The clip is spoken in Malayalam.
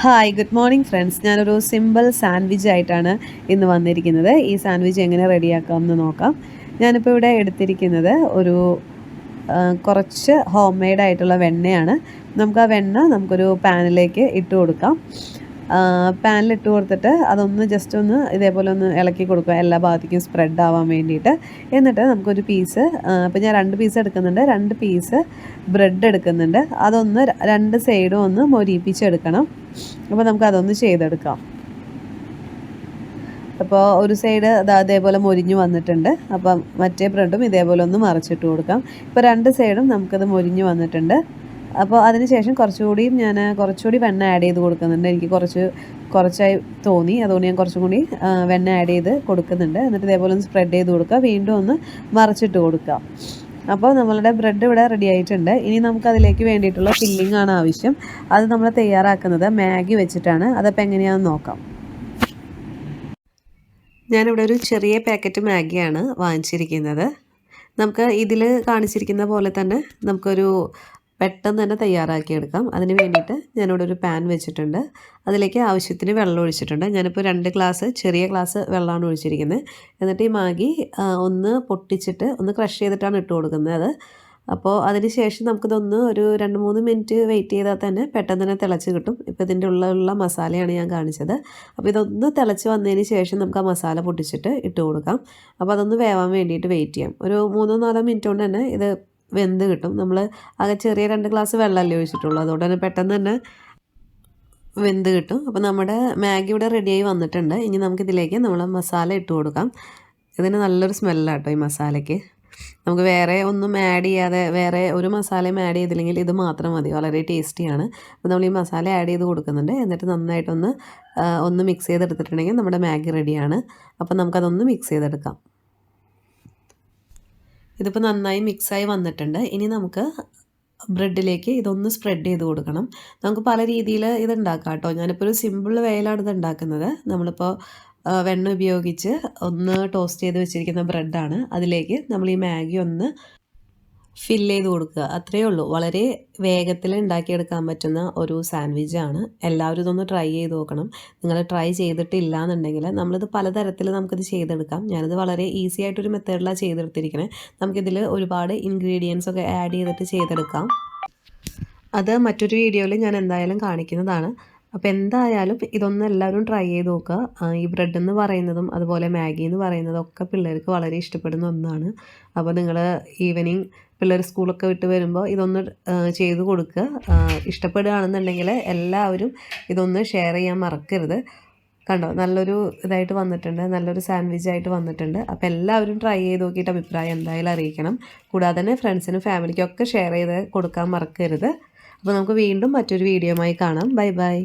ഹായ് ഗുഡ് മോർണിംഗ് ഫ്രണ്ട്സ് ഞാനൊരു സിമ്പിൾ സാൻഡ്വിച്ച് ആയിട്ടാണ് ഇന്ന് വന്നിരിക്കുന്നത്. ഈ സാൻഡ്വിച്ച് എങ്ങനെ റെഡിയാക്കാമെന്ന് നോക്കാം. ഞാനിപ്പോൾ ഇവിടെ എടുത്തിരിക്കുന്നത് ഒരു കുറച്ച് ഹോം മെയ്ഡ് ആയിട്ടുള്ള വെണ്ണയാണ്. നമുക്ക് ആ വെണ്ണ നമുക്കൊരു പാനിലേക്ക് ഇട്ട് കൊടുക്കാം. പാനിൽ ഇട്ട് കൊടുത്തിട്ട് അതൊന്ന് ജസ്റ്റ് ഒന്ന് ഇതേപോലെ ഒന്ന് ഇളക്കി കൊടുക്കുക. എല്ലാ ഭാഗത്തേക്കും സ്പ്രെഡ് ആവാൻ വേണ്ടിയിട്ട്. എന്നിട്ട് നമുക്കൊരു പീസ് ഇപ്പം ഞാൻ രണ്ട് പീസ് എടുക്കുന്നുണ്ട്. രണ്ട് പീസ് ബ്രെഡ് എടുക്കുന്നുണ്ട്. അതൊന്ന് രണ്ട് സൈഡും ഒന്ന് മൊരിയിപ്പിച്ചെടുക്കണം. അപ്പോൾ നമുക്ക് അതൊന്ന് ചെയ്തെടുക്കാം. അപ്പോൾ ഒരു സൈഡ് അതേപോലെ മൊരിഞ്ഞ് വന്നിട്ടുണ്ട്. അപ്പം മറ്റേ ബ്രെഡും ഇതേപോലെ ഒന്ന് മറിച്ചിട്ട് കൊടുക്കാം. ഇപ്പോൾ രണ്ട് സൈഡും നമുക്കത് മൊരിഞ്ഞ് വന്നിട്ടുണ്ട്. അപ്പോൾ അതിനുശേഷം കുറച്ചുകൂടിയും ഞാൻ കുറച്ചുകൂടി വെണ്ണ ആഡ് ചെയ്ത് കൊടുക്കുന്നുണ്ട്. എനിക്ക് കുറച്ച് കുറച്ചായി തോന്നി. അതുകൊണ്ട് ഞാൻ കുറച്ചും കൂടി വെണ്ണ ആഡ് ചെയ്ത് കൊടുക്കുന്നുണ്ട്. എന്നിട്ട് ഇതേപോലെ ഒന്ന് സ്പ്രെഡ് ചെയ്ത് കൊടുക്കുക. വീണ്ടും ഒന്ന് മറിച്ചിട്ട് കൊടുക്കുക. അപ്പോൾ നമ്മളുടെ ബ്രെഡ് ഇവിടെ റെഡി ആയിട്ടുണ്ട്. ഇനി നമുക്ക് അതിലേക്ക് വേണ്ടിയിട്ടുള്ള ഫില്ലിംഗ് ആണ് ആവശ്യം. അത് നമ്മൾ തയ്യാറാക്കുന്നത് മാഗി വെച്ചിട്ടാണ്. അതപ്പോൾ എങ്ങനെയാണെന്ന് നോക്കാം. ഞാനിവിടെ ഒരു ചെറിയ പാക്കറ്റ് മാഗിയാണ് വാങ്ങിച്ചിരിക്കുന്നത്. നമുക്ക് ഇതിൽ കാണിച്ചിരിക്കുന്ന പോലെ തന്നെ നമുക്കൊരു പെട്ടെന്ന് തന്നെ തയ്യാറാക്കിയെടുക്കാം അതിന് വേണ്ടിയിട്ട് ഞാനിവിടെ ഒരു പാൻ വെച്ചിട്ടുണ്ട്. അതിലേക്ക് ആവശ്യത്തിന് വെള്ളം ഒഴിച്ചിട്ടുണ്ട്. ഞാനിപ്പോൾ രണ്ട് ഗ്ലാസ് ചെറിയ ഗ്ലാസ് വെള്ളമാണ് ഒഴിച്ചിരിക്കുന്നത്. എന്നിട്ട് ഈ മാഗി ഒന്ന് പൊട്ടിച്ചിട്ട് ഒന്ന് ക്രഷ് ചെയ്തിട്ടാണ് ഇട്ട് കൊടുക്കുന്നത് അത്. അപ്പോൾ അതിന് ശേഷം നമുക്കിതൊന്ന് ഒരു രണ്ട് മൂന്ന് മിനിറ്റ് വെയിറ്റ് ചെയ്താൽ തന്നെ പെട്ടെന്ന് തന്നെ തിളച്ച് കിട്ടും. ഇപ്പോൾ ഇതിന്റെ ഉള്ളിലുള്ള മസാലയാണ് ഞാൻ കാണിച്ചത്. അപ്പോൾ ഇതൊന്ന് തിളച്ച് വന്നതിന് ശേഷം നമുക്ക് ആ മസാല പൊട്ടിച്ചിട്ട് ഇട്ട് കൊടുക്കാം. അപ്പോൾ അതൊന്ന് വേവാൻ വേണ്ടിയിട്ട് വെയിറ്റ് ചെയ്യാം. ഒരു മൂന്നോ നാലോ മിനിറ്റ് കൊണ്ട് തന്നെ ഇത് വെന്ത് കിട്ടും. നമ്മൾ ആകെ ചെറിയ രണ്ട് ഗ്ലാസ് വെള്ളമല്ലേ ഒഴിച്ചിട്ടുള്ളൂ. അതുകൊണ്ട് തന്നെ പെട്ടെന്ന് തന്നെ വെന്ത് കിട്ടും. അപ്പോൾ നമ്മുടെ മാഗി ഇവിടെ റെഡിയായി വന്നിട്ടുണ്ട്. ഇനി നമുക്കിതിലേക്ക് നമ്മൾ മസാല ഇട്ട് കൊടുക്കാം. ഇതിന് നല്ലൊരു സ്മെല്ലാണ് കേട്ടോ ഈ മസാലയ്ക്ക്. നമുക്ക് വേറെ ഒന്നും ആഡ് ചെയ്യാതെ വേറെ ഒരു മസാലയും ആഡ് ചെയ്തില്ലെങ്കിൽ ഇത് മാത്രം മതി. വളരെ ടേസ്റ്റിയാണ് അപ്പോൾ നമ്മൾ ഈ മസാല ആഡ് ചെയ്ത് കൊടുക്കുന്നുണ്ട്. എന്നിട്ട് നന്നായിട്ടൊന്ന് ഒന്ന് മിക്സ് ചെയ്തെടുത്തിട്ടുണ്ടെങ്കിൽ നമ്മുടെ മാഗി റെഡിയാണ് അപ്പോൾ നമുക്കതൊന്ന് മിക്സ് ചെയ്തെടുക്കാം. ഇതിപ്പോൾ നന്നായി മിക്സായി വന്നിട്ടുണ്ട്. ഇനി നമുക്ക് ബ്രെഡിലേക്ക് ഇതൊന്ന് സ്പ്രെഡ് ചെയ്ത് കൊടുക്കണം. നമുക്ക് പല രീതിയിൽ ഇത് ഉണ്ടാക്കാം കേട്ടോ. ഞാനിപ്പോൾ ഒരു സിമ്പിൾ വേയിലാണ് ഇത് ഉണ്ടാക്കുന്നത്. നമ്മളിപ്പോൾ വെണ്ണ ഉപയോഗിച്ച് ഒന്ന് ടോസ്റ്റ് ചെയ്ത് വെച്ചിരിക്കുന്ന ബ്രെഡാണ്. അതിലേക്ക് നമ്മൾ ഈ മാഗി ഒന്ന് ഫില്ല് ചെയ്ത് കൊടുക്കുക. അത്രയേ ഉള്ളൂ. വളരെ വേഗത്തിൽ ഉണ്ടാക്കിയെടുക്കാൻ പറ്റുന്ന ഒരു സാൻഡ്വിച്ചാണ് എല്ലാവരും ഇതൊന്ന് ട്രൈ ചെയ്ത് നോക്കണം. നിങ്ങൾ ട്രൈ ചെയ്തിട്ടില്ല എന്നുണ്ടെങ്കിൽ നമ്മളിത് പലതരത്തിൽ നമുക്കിത് ചെയ്തെടുക്കാം. ഞാനിത് വളരെ ഈസി ആയിട്ടൊരു മെത്തേഡിലാണ് ചെയ്തെടുത്തിരിക്കണേ. നമുക്കിതിൽ ഒരുപാട് ഇൻഗ്രീഡിയൻസ് ഒക്കെ ആഡ് ചെയ്തിട്ട് ചെയ്തെടുക്കാം. അത് മറ്റൊരു വീഡിയോയിൽ ഞാൻ എന്തായാലും കാണിക്കുന്നതാണ്. അപ്പോൾ എന്തായാലും ഇതൊന്നും എല്ലാവരും ട്രൈ ചെയ്ത് നോക്കുക. ഈ ബ്രെഡ് എന്ന് പറയുന്നതും അതുപോലെ മാഗി എന്ന് പറയുന്നതും ഒക്കെ പിള്ളേർക്ക് വളരെ ഇഷ്ടപ്പെടുന്ന ഒന്നാണ്. അപ്പോൾ നിങ്ങൾ ഈവനിങ് പിള്ളേർ സ്കൂളൊക്കെ വിട്ട് വരുമ്പോൾ ഇതൊന്ന് ചെയ്ത് കൊടുക്കുക. ഇഷ്ടപ്പെടുകയാണെന്നുണ്ടെങ്കിൽ എല്ലാവരും ഇതൊന്ന് ഷെയർ ചെയ്യാൻ മറക്കരുത്. കണ്ടോ നല്ലൊരു ഇതായിട്ട് വന്നിട്ടുണ്ട് നല്ലൊരു സാൻഡ്വിച്ച് ആയിട്ട് വന്നിട്ടുണ്ട്. അപ്പോൾ എല്ലാവരും ട്രൈ ചെയ്ത് നോക്കിയിട്ട് അഭിപ്രായം എന്തായാലും അറിയിക്കണം. കൂടാതെ തന്നെ ഫ്രണ്ട്സിനും ഫാമിലിക്കും ഒക്കെ ഷെയർ ചെയ്ത് കൊടുക്കാൻ മറക്കരുത്. അപ്പോൾ നമുക്ക് വീണ്ടും മറ്റൊരു വീഡിയോയുമായി കാണാം. Bye bye